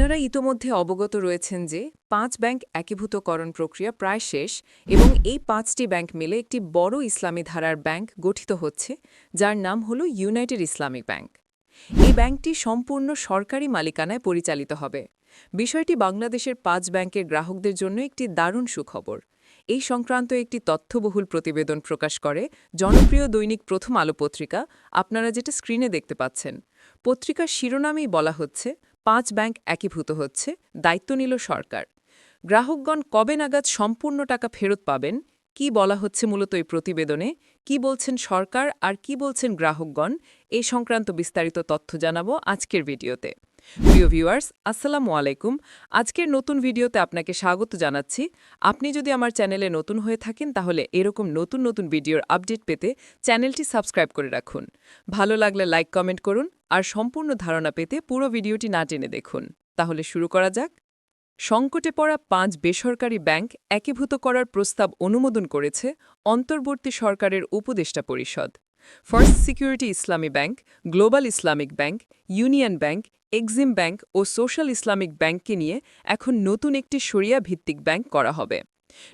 আপনারা ইতোমধ্যে অবগত রয়েছেন যে পাঁচ ব্যাংক একীভূতকরণ প্রক্রিয়া প্রায় শেষ এবং এই পাঁচটি ব্যাংক মিলে একটি বড় ইসলামী ধারার ব্যাংক গঠিত হচ্ছে, যার নাম হল ইউনাইটেড ইসলামিক ব্যাংক। এই ব্যাংকটি সম্পূর্ণ সরকারি মালিকানায় পরিচালিত হবে। বিষয়টি বাংলাদেশের পাঁচ ব্যাংকের গ্রাহকদের জন্য একটি দারুণ সুখবর। এই সংক্রান্ত একটি তথ্যবহুল প্রতিবেদন প্রকাশ করে জনপ্রিয় দৈনিক প্রথম আলো পত্রিকা, আপনারা যেটা স্ক্রিনে দেখতে পাচ্ছেন। পত্রিকার শিরোনামেই বলা হচ্ছে পাঁচ ব্যাংক একীভূত হচ্ছে, দায়িত্ব নিল সরকার। গ্রাহকগণ কবে নাগাদ সম্পূর্ণ টাকা ফেরত পাবেন, কি বলা হচ্ছে মূলত এই প্রতিবেদনে, কি বলছেন সরকার আর কি বলছেন গ্রাহকগণ, এ সংক্রান্ত বিস্তারিত তথ্য জানাব আজকের ভিডিওতে। প্রিয় ভিউয়ার্স, আসসালামু আলাইকুম। আজকের নতুন ভিডিওতে আপনাকে স্বাগত জানাচ্ছি। আপনি যদি আমার চ্যানেলে নতুন হয়ে থাকেন, তাহলে এরকম নতুন নতুন ভিডিওর আপডেট পেতে চ্যানেলটি সাবস্ক্রাইব করে রাখুন। ভালো লাগলে লাইক, কমেন্ট করুন। আর সম্পূর্ণ ধারণা পেতে পুরো ভিডিওটি না টেনে দেখুন। তাহলে শুরু করা যাক। সংকটে পড়া পাঁচ বেসরকারি ব্যাংক একীভূত করার প্রস্তাব অনুমোদন করেছে অন্তর্বর্তী সরকারের উপদেষ্টা পরিষদ। First security Islami bank, global Islamic bank, union bank, Exim bank ও সোশ্যাল ইসলামিক ব্যাংককে নিয়ে এখন নতুন একটি সরিয়া ভিত্তিক ব্যাংক করা হবে।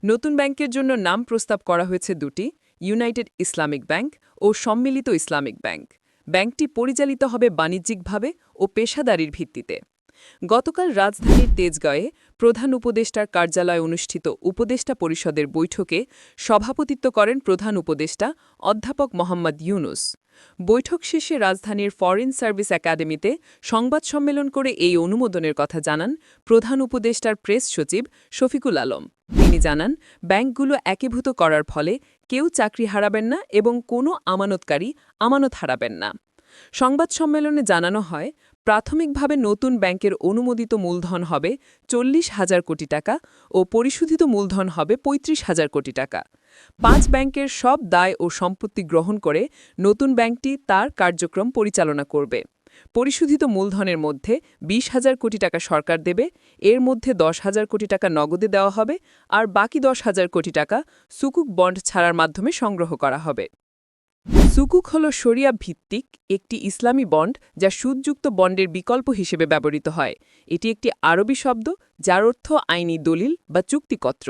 নতুন ব্যাংকের জন্য নাম প্রস্তাব করা হয়েছে দুটি, ইউনাইটেড ইসলামিক ব্যাংক ও সম্মিলিত ইসলামিক ব্যাংক। ব্যাংকটি পরিচালিত হবে বাণিজ্যিকভাবে ও পেশাদারির ভিত্তিতে। গতকাল রাজধানীর তেজগাঁয়ে প্রধান উপদেষ্টার কার্যালয়ে অনুষ্ঠিত উপদেষ্টা পরিষদের বৈঠকে সভাপতিত্ব করেন প্রধান উপদেষ্টা অধ্যাপক মোহাম্মদ ইউনুস। বৈঠক শেষে রাজধানীর ফরেন সার্ভিস একাডেমিতে সংবাদ সম্মেলন করে এই অনুমোদনের কথা জানান প্রধান উপদেষ্টার প্রেস সচিব শফিকুল আলম। তিনি জানান, ব্যাংকগুলো একীভূত করার ফলে কেউ চাকরি হারাবেন না এবং কোনো আমানতকারী আমানত হারাবেন না। সংবাদ সম্মেলনে জানানো হয় প্রাথমিকভাবে নতুন ব্যাংকের অনুমোদিত মূলধন হবে চল্লিশ হাজার কোটি টাকা ও পরিশোধিত মূলধন হবে ৩৫ হাজার কোটি টাকা। পাঁচ ব্যাংকের সব দায় ও সম্পত্তি গ্রহণ করে নতুন ব্যাংকটি তার কার্যক্রম পরিচালনা করবে। পরিশোধিত মূলধনের মধ্যে বিশ হাজার কোটি টাকা সরকার দেবে, এর মধ্যে দশ হাজার কোটি টাকা নগদে দেওয়া হবে আর বাকি দশ হাজার কোটি টাকা সুকুক বন্ড ছাড়ার মাধ্যমে সংগ্রহ করা হবে। সুকুক হল শরিয়া ভিত্তিক একটি ইসলামী বন্ড যা সুদযুক্ত বন্ডের বিকল্প হিসেবে ব্যবহৃত হয়। এটি একটি আরবি শব্দ যার অর্থ আইনি দলিল বা চুক্তিকত্র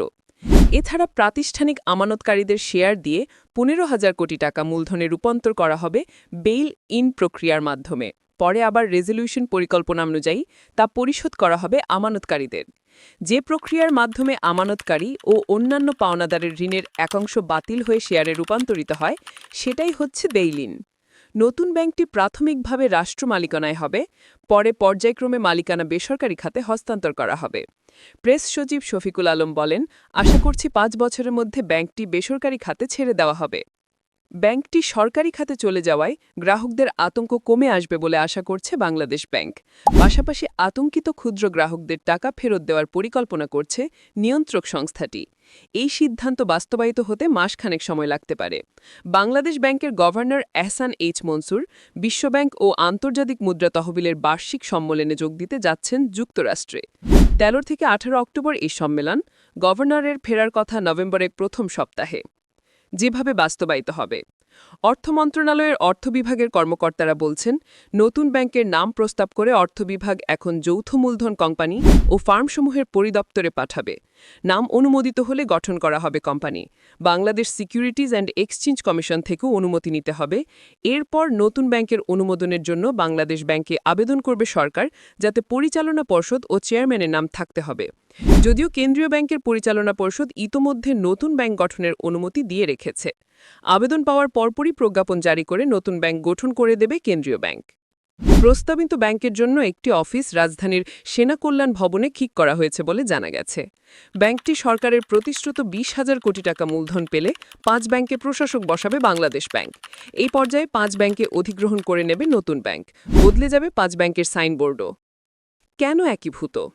এছাড়া প্রাতিষ্ঠানিক আমানতকারীদের শেয়ার দিয়ে পনেরো হাজার কোটি টাকা মূলধনে রূপান্তর করা হবে বেইল ইন প্রক্রিয়ার মাধ্যমে। পরে আবার রেজলিউশন পরিকল্পনা অনুযায়ী তা পরিশোধ করা হবে আমানতকারীদের। যে প্রক্রিয়ার মাধ্যমে আমানতকারী ও অন্যান্য পাওনাদারের ঋণের একাংশ বাতিল হয়ে শেয়ারে রূপান্তরিত হয়, সেটাই হচ্ছে বেইলিন। নতুন ব্যাংকটি প্রাথমিকভাবে রাষ্ট্র মালিকানায় হবে, পরে পর্যায়ক্রমে মালিকানা বেসরকারি খাতে হস্তান্তর করা হবে। প্রেস সচিব শফিকুল আলম বলেন, আশা করছি পাঁচ বছরের মধ্যে ব্যাংকটি বেসরকারি খাতে ছেড়ে দেওয়া হবে। ব্যাংকটি সরকারি খাতে চলে যাওয়ায় গ্রাহকদের আতঙ্ক কমে আসবে বলে আশা করছে বাংলাদেশ ব্যাংক। পাশাপাশি আতঙ্কিত ক্ষুদ্র গ্রাহকদের টাকা ফেরত দেওয়ার পরিকল্পনা করছে নিয়ন্ত্রক সংস্থাটি। এই সিদ্ধান্ত বাস্তবায়িত হতে মাসখানেক সময় লাগতে পারে। বাংলাদেশ ব্যাংকের গভর্নর এহসান এইচ মনসুর বিশ্বব্যাংক ও আন্তর্জাতিক মুদ্রা তহবিলের বার্ষিক সম্মেলনে যোগ দিতে যাচ্ছেন যুক্তরাষ্ট্রে। তেরো থেকে আঠারো অক্টোবর এই সম্মেলন গভর্নরের ফেরার কথা নভেম্বরের প্রথম সপ্তাহে। যেভাবে বাস্তবায়িত হবে। অর্থ মন্ত্রণালয়ের অর্থ বিভাগের কর্মকর্তারা বলছেন, নতুন ব্যাংকের নাম প্রস্তাব করে অর্থ বিভাগ এখন যৌথ মূলধন কোম্পানি ও ফার্মসমূহের পরিদপ্তরে পাঠাবে। নাম অনুমোদিত হলে গঠন করা হবে company. Bangladesh securities and exchange commission থেকেও অনুমতি নিতে হবে। এরপর নতুন ব্যাংকের অনুমোদনের জন্য বাংলাদেশ ব্যাংকে আবেদন করবে সরকার, যাতে পরিচালনা পর্ষদ ও চেয়ারম্যানের নাম থাকতে হবে। যদিও কেন্দ্রীয় ব্যাংকের পরিচালনা পর্ষদ ইতোমধ্যে নতুন ব্যাংক গঠনের অনুমতি দিয়ে রেখেছে। আবেদন পাওয়ার পরপরই প্রজ্ঞাপন জারি করে নতুন ব্যাংক গঠন করে দেবে কেন্দ্রীয় ব্যাংক। প্রস্তাবিত ব্যাংকের জন্য একটি অফিস রাজধানীর সেনা কল্যাণ ভবনে ঠিক করা হয়েছে বলে জানা গেছে। ব্যাংকটি সরকারের প্রতিশ্রুত বিশ হাজার কোটি টাকা মূলধন পেলে পাঁচ ব্যাংকে প্রশাসক বসাবে বাংলাদেশ ব্যাংক। এই পর্যায়ে পাঁচ ব্যাংকে অধিগ্রহণ করে নেবে নতুন ব্যাংক। বদলে যাবে পাঁচ ব্যাংকের সাইনবোর্ডও। কেন একীভূত?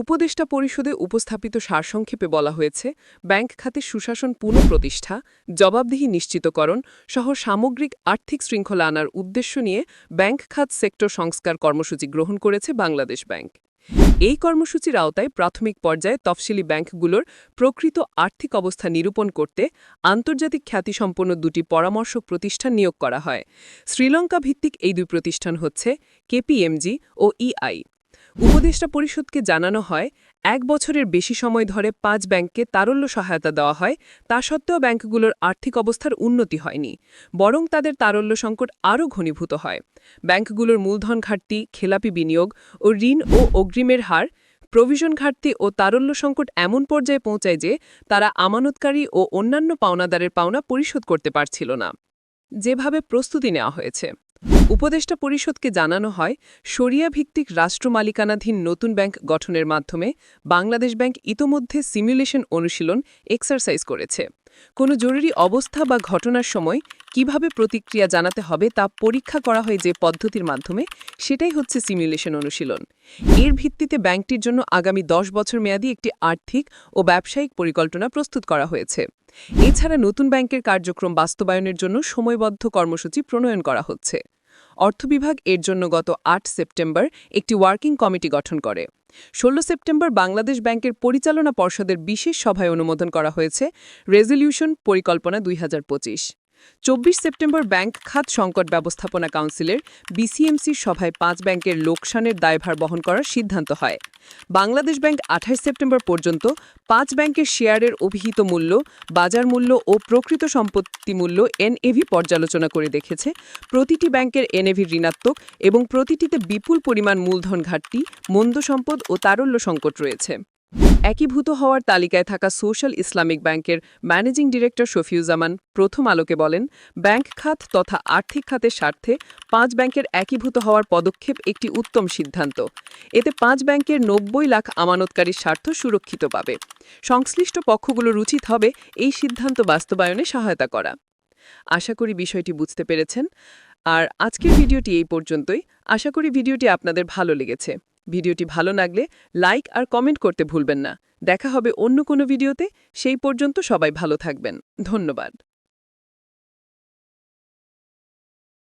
উপদেষ্টা পরিষদে উপস্থাপিত সারসংক্ষেপে বলা হয়েছে, ব্যাংক খাতে সুশাসন পুনঃপ্রতিষ্ঠা, জবাবদিহি নিশ্চিতকরণ সহ সামগ্রিক আর্থিক শৃঙ্খলা আনার উদ্দেশ্য নিয়ে ব্যাংক খাত সেক্টর সংস্কার কর্মসূচি গ্রহণ করেছে বাংলাদেশ ব্যাংক। এই কর্মসূচির আওতায় প্রাথমিক পর্যায়ে তফসিলি ব্যাংকগুলোর প্রকৃত আর্থিক অবস্থা নিরূপণ করতে আন্তর্জাতিক খ্যাতিসম্পন্ন দুটি পরামর্শক প্রতিষ্ঠান নিয়োগ করা হয়। শ্রীলঙ্কা ভিত্তিক এই দুই প্রতিষ্ঠান হচ্ছে কেপিএমজি ও ইআই। উপদেষ্টা পরিষদকে জানানো হয়, এক বছরের বেশি সময় ধরে পাঁচ ব্যাংককে তারল্য সহায়তা দেওয়া হয়, তা সত্ত্বেও ব্যাংকগুলোর আর্থিক অবস্থার উন্নতি হয়নি, বরং তাদের তারল্য সংকট আরও ঘনীভূত হয়। ব্যাংকগুলোর মূলধন ঘাটতি, খেলাপি বিনিয়োগ ও ঋণ ও অগ্রিমের হার, প্রভিশন ঘাটতি ও তারল্য সংকট এমন পর্যায়ে পৌঁছায় যে তারা আমানতকারী ও অন্যান্য পাওনাদারের পাওনা পরিশোধ করতে পারছিল না। যেভাবে প্রস্তুতি নেওয়া হয়েছে। উপদেষ্টা পরিষদকে জানানো হয় সরিয়া ভিত্তিক রাষ্ট্র মালিকানাধীন নতুন ব্যাংক গঠনের মাধ্যমে বাংলাদেশ ব্যাংক ইতোমধ্যে সিমুলেশন অনুশীলন এক্সারসাইজ করেছে। কোনো জরুরি অবস্থা বা ঘটনার সময় কীভাবে প্রতিক্রিয়া জানাতে হবে তা পরীক্ষা করা হয় যে পদ্ধতির মাধ্যমে, সেটাই হচ্ছে সিমুলেশন অনুশীলন। এর ভিত্তিতে ব্যাংকটির জন্য আগামী দশ বছর মেয়াদী একটি আর্থিক ও ব্যবসায়িক পরিকল্পনা প্রস্তুত করা হয়েছে। এছাড়া নতুন ব্যাংকের কার্যক্রম বাস্তবায়নের জন্য সময়বদ্ধ কর্মসূচি প্রণয়ন করা হচ্ছে। অর্থ বিভাগ এর জন্য গত আট সেপ্টেম্বর একটি ওয়ার্কিং কমিটি গঠন করে। ১৬ সেপ্টেম্বর বাংলাদেশ ব্যাংকের পরিচালনা পর্ষদের বিশেষ সভায় অনুমোদন করা হয়েছে রেজলিউশন পরিকল্পনা দুই হাজার পঁচিশ। চব্বিশ সেপ্টেম্বর ব্যাংক খাত সংকট ব্যবস্থাপনা কাউন্সিলের বিসিএমসির সভায় পাঁচ ব্যাংকের লোকসানের দায়ভার বহন করার সিদ্ধান্ত হয়। বাংলাদেশ ব্যাংক আঠাশ সেপ্টেম্বর পর্যন্ত পাঁচ ব্যাংকের শেয়ারের অভিহিত মূল্য, বাজার মূল্য ও প্রকৃত সম্পত্তি মূল্য এনএভি পর্যালোচনা করে দেখেছে। প্রতিটি ব্যাংকের এনএভি ঋণাত্মক এবং প্রতিটিতে বিপুল পরিমাণ মূলধন ঘাটতি, মন্দ সম্পদ ও তারল্য সংকট রয়েছে। একীভূত হওয়ার তালিকায় থাকা সোশ্যাল ইসলামিক ব্যাংকের ম্যানেজিং ডিরেক্টর শফিউজ্জামান প্রথম আলোকে বলেন, ব্যাংক খাত তথা আর্থিক খাতের স্বার্থে পাঁচ ব্যাংকের একীভূত হওয়ার পদক্ষেপ একটি উত্তম সিদ্ধান্ত। এতে পাঁচ ব্যাংকের নব্বই লাখ আমানতকারীর স্বার্থ সুরক্ষিত পাবে। সংশ্লিষ্ট পক্ষগুলোর উচিত হবে এই সিদ্ধান্ত বাস্তবায়নে সহায়তা করা। আশা করি বিষয়টি বুঝতে পেরেছেন। আর আজকের ভিডিওটি এই পর্যন্তই। আশা করি ভিডিওটি আপনাদের ভালো লেগেছে। ভিডিওটি ভালো লাগলে লাইক আর কমেন্ট করতে ভুলবেন না। দেখা হবে অন্য কোনো ভিডিওতে। সেই পর্যন্ত সবাই ভালো থাকবেন। ধন্যবাদ।